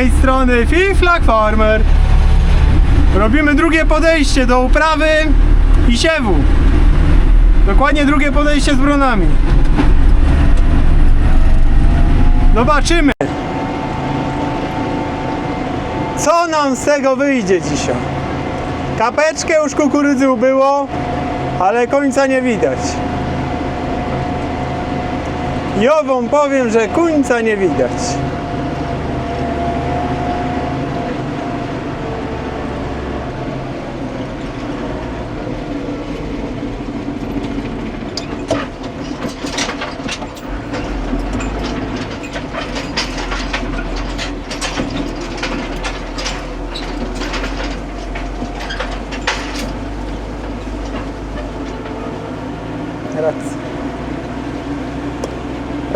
tej strony Fiflak Farmer. Robimy drugie podejście do uprawy i siewu. Dokładnie drugie podejście z bronami. Zobaczymy. Co nam z tego wyjdzie dzisiaj? Kapeczkę już kukurydzy ubyło, ale końca nie widać. I ową powiem, że końca nie widać.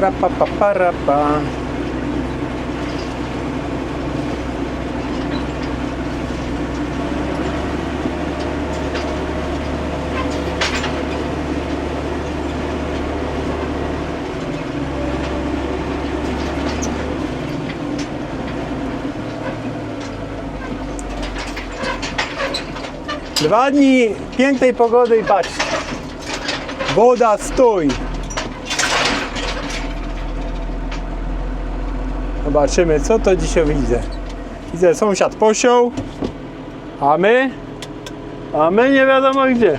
Raz. Pa pa rapa. Dwa dni pięknej pogody i patrzcie. Woda stoi. Zobaczymy, co to dzisiaj widzę. Widzę, sąsiad posiął, a my, a my nie wiadomo gdzie.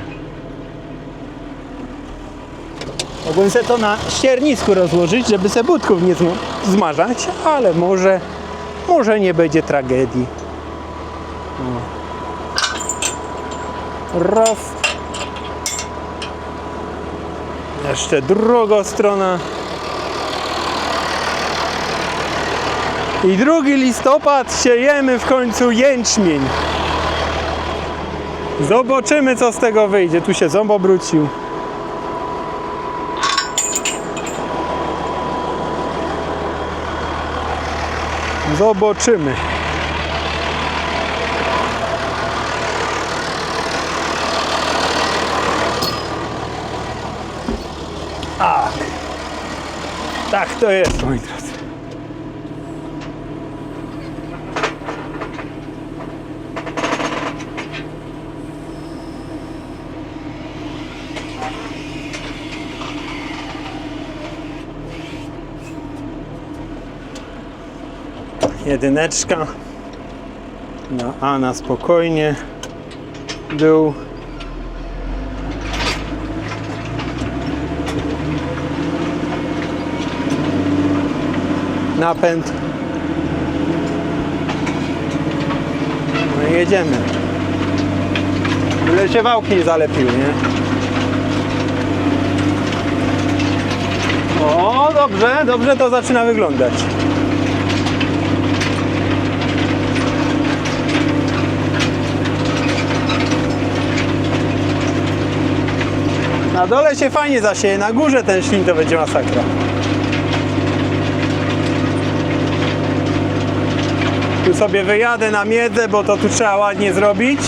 Mogłem sobie to na ściernisku rozłożyć, żeby se budków nie zm- zmarzać, ale może, może nie będzie tragedii. Raz, Jeszcze druga strona. I drugi listopad siejemy w końcu jęczmień. Zobaczymy co z tego wyjdzie. Tu się ząb obrócił. Zobaczymy. Tak. Tak to jest, moi drodzy. Jedyneczka na A na spokojnie. Dół. napęd. No i jedziemy. Byle się wałki nie zalepił, nie? O, dobrze, dobrze to zaczyna wyglądać. Na dole się fajnie zasieje, na górze ten ślin to będzie masakra. Tu sobie wyjadę na miedzę, bo to tu trzeba ładnie zrobić.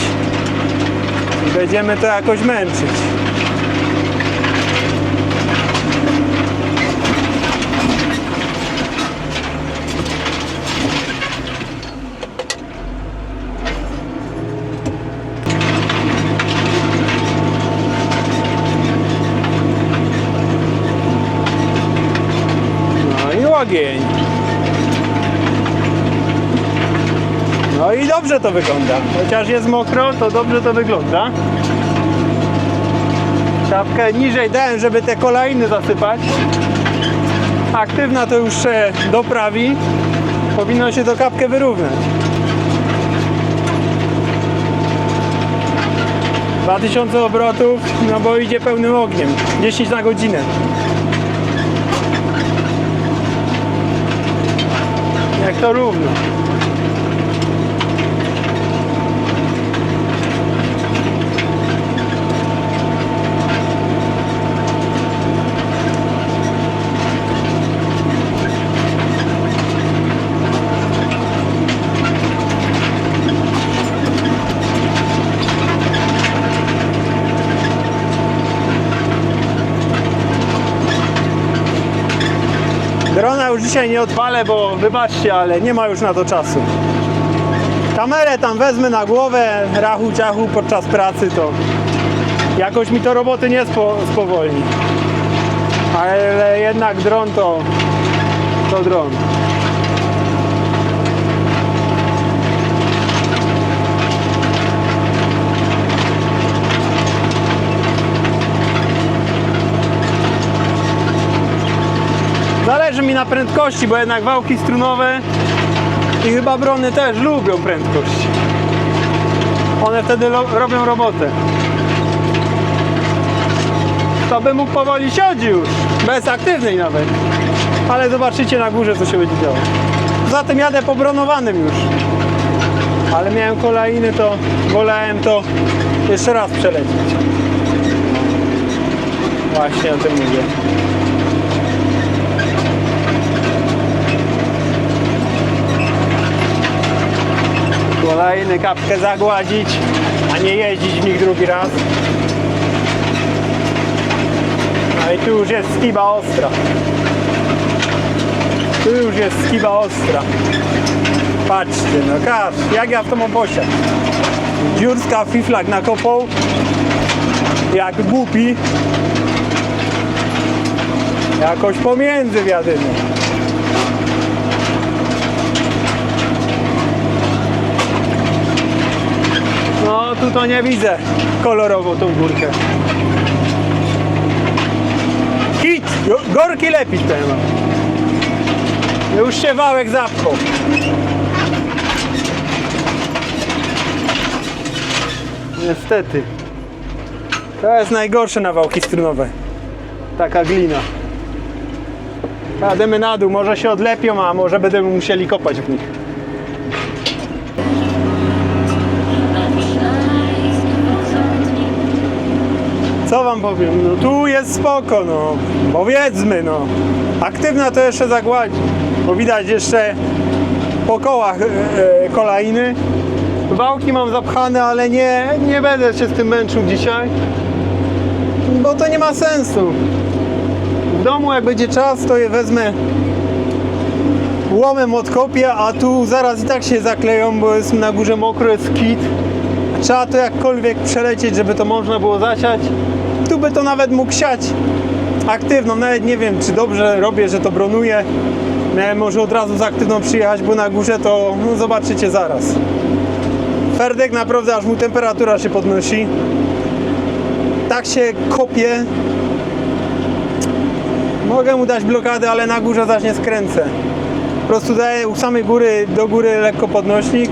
I będziemy to jakoś męczyć. No i ogień. No i dobrze to wygląda. Chociaż jest mokro, to dobrze to wygląda. Czapkę niżej dałem, żeby te kolejny zasypać. Aktywna to już się doprawi. Powinno się to kapkę wyrównać. 2000 obrotów, no bo idzie pełnym ogniem. 10 na godzinę. Jak to równo. Dzisiaj nie odpalę, bo wybaczcie, ale nie ma już na to czasu. Kamerę tam wezmę na głowę, rachu ciachu podczas pracy, to jakoś mi to roboty nie spo, spowolni. Ale jednak dron to, to dron. Zależy mi na prędkości, bo jednak wałki strunowe i chyba brony też lubią prędkość. One wtedy robią robotę. To by mógł powoli siąść już, bez aktywnej nawet. Ale zobaczycie na górze, co się będzie działo. Poza tym jadę pobronowanym już. Ale miałem kolejny, to wolałem to jeszcze raz przelecieć. Właśnie o tym mówię. Kolejny kapkę zagładzić, a nie jeździć w nich drugi raz. No i tu już jest skiba ostra. Tu już jest skiba ostra. Patrzcie, no każ, jak ja w tym obosie. Dziurska fiflak nakopał. Jak głupi. Jakoś pomiędzy wiadymy. No tu to nie widzę kolorowo tą górkę. Hit! Go- Gorki lepić ten mam. Już się wałek zapchał. Niestety. To jest najgorsze na wałki strunowe. Taka glina. Jademy na dół, może się odlepią, a może będziemy musieli kopać w nich. Co wam powiem? No tu jest spoko, no. Powiedzmy, no. Aktywna to jeszcze zagładzi. Bo widać jeszcze po kołach e, e, kolejny. Wałki mam zapchane, ale nie, nie będę się z tym męczył dzisiaj. Bo to nie ma sensu. W domu jak będzie czas, to je wezmę łomem odkopię, a tu zaraz i tak się zakleją, bo jest na górze mokro, jest kit. Trzeba to jakkolwiek przelecieć, żeby to można było zasiać. Tu by to nawet mógł siać aktywną. Nawet nie wiem, czy dobrze robię, że to bronuję. Może od razu z aktywną przyjechać, bo na górze to no, zobaczycie zaraz. Ferdek naprawdę aż mu temperatura się podnosi. Tak się kopie. Mogę mu dać blokadę, ale na górze zaś nie skręcę. Po prostu daję u samej góry, do góry lekko podnośnik.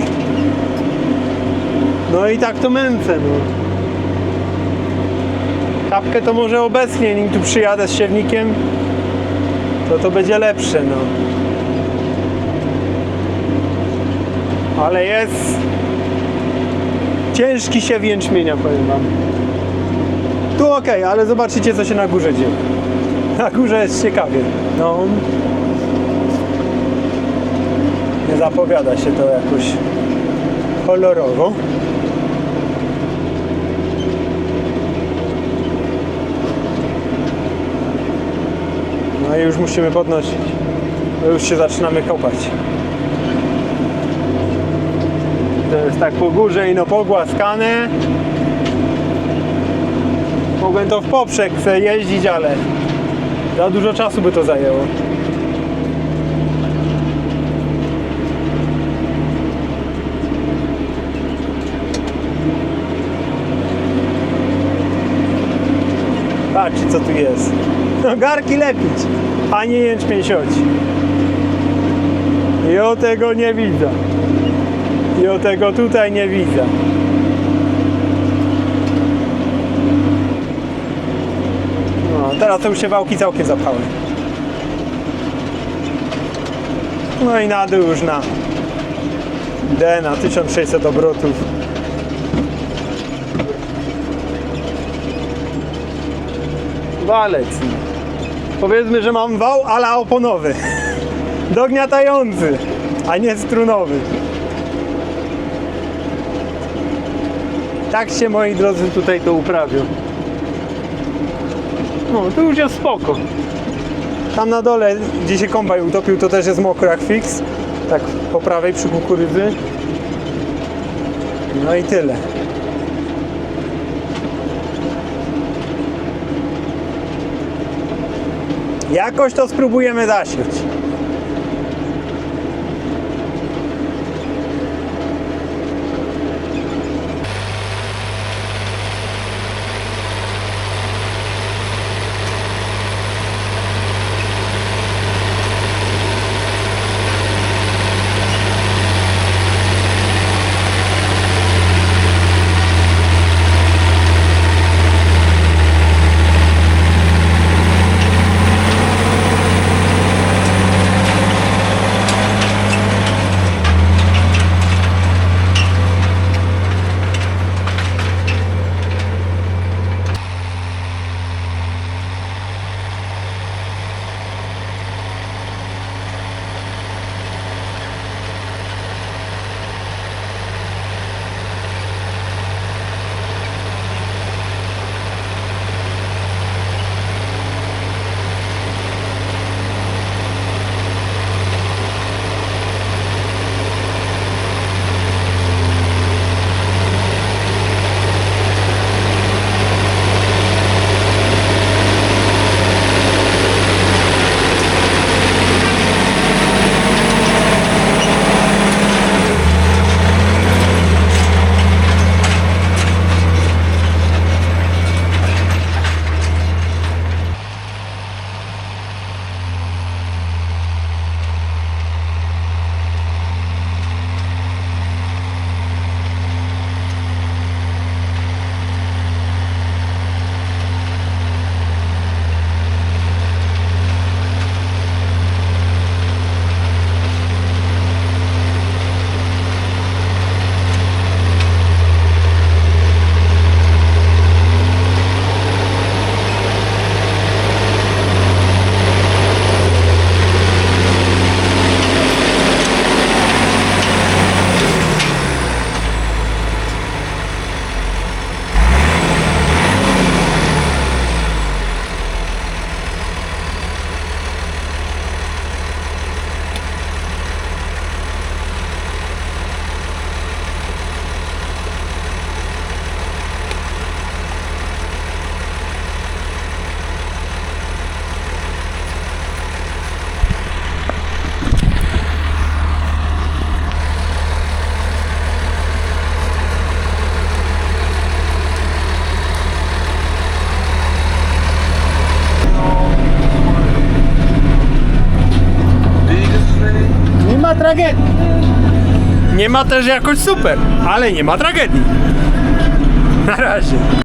No i tak to męcę, no. Kapkę to może obecnie, nim tu przyjadę z siewnikiem, to to będzie lepsze, no. Ale jest ciężki siew jęczmienia, powiem wam. Tu ok, ale zobaczycie, co się na górze dzieje. Na górze jest ciekawie. No. Nie zapowiada się to jakoś kolorowo. Już musimy podnosić. No już się zaczynamy kopać. To jest tak po górze i no pogłaskane. Mogłem to w poprzek chcę jeździć, ale za dużo czasu by to zajęło. Patrzcie co tu jest. No garki lepić, a nie jęczmień siać. I o tego nie widzę. I o tego tutaj nie widzę. No, teraz to już się wałki całkiem zapchały. No i na dół już na D na 1600 obrotów. Walec. Powiedzmy, że mam wał ala oponowy. Dogniatający, a nie strunowy. Tak się moi drodzy tutaj to uprawią. No, tu już jest spoko. Tam na dole, gdzie się kombaj utopił, to też jest mokrak fix. Tak po prawej przy kukurydzy. No i tyle. Jakoś to spróbujemy zasiąść. Ma też jakoś super, ale nie ma tragedii. Na razie.